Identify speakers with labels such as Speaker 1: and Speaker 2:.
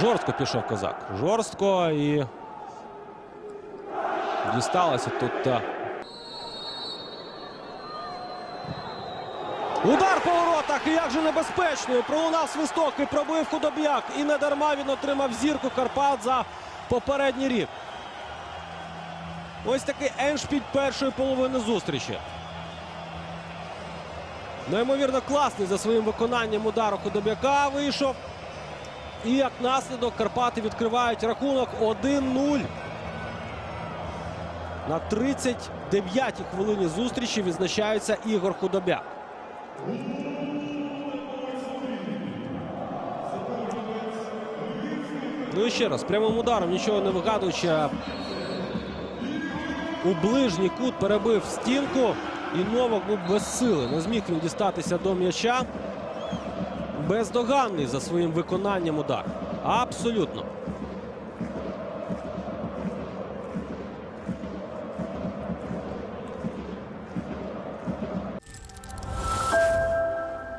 Speaker 1: Жорстко пішов козак. Жорстко і дісталося тут. та. Удар по воротах. І як же небезпечно. Пролунав свисток і пробив худоб'як. І не дарма він отримав зірку Карпат за попередній рік. Ось такий еншпіль першої половини зустрічі. Неймовірно класний за своїм виконанням удару худоб'яка вийшов. І як наслідок Карпати відкривають рахунок 1-0. На 39-й хвилині зустрічі відзначається Ігор Худобяк. Ну і ще раз, прямим ударом, нічого не вигадуючи. У ближній кут перебив стінку. І Новак був без сили. Не зміг він дістатися до м'яча. Бездоганний за своїм виконанням удар. Абсолютно.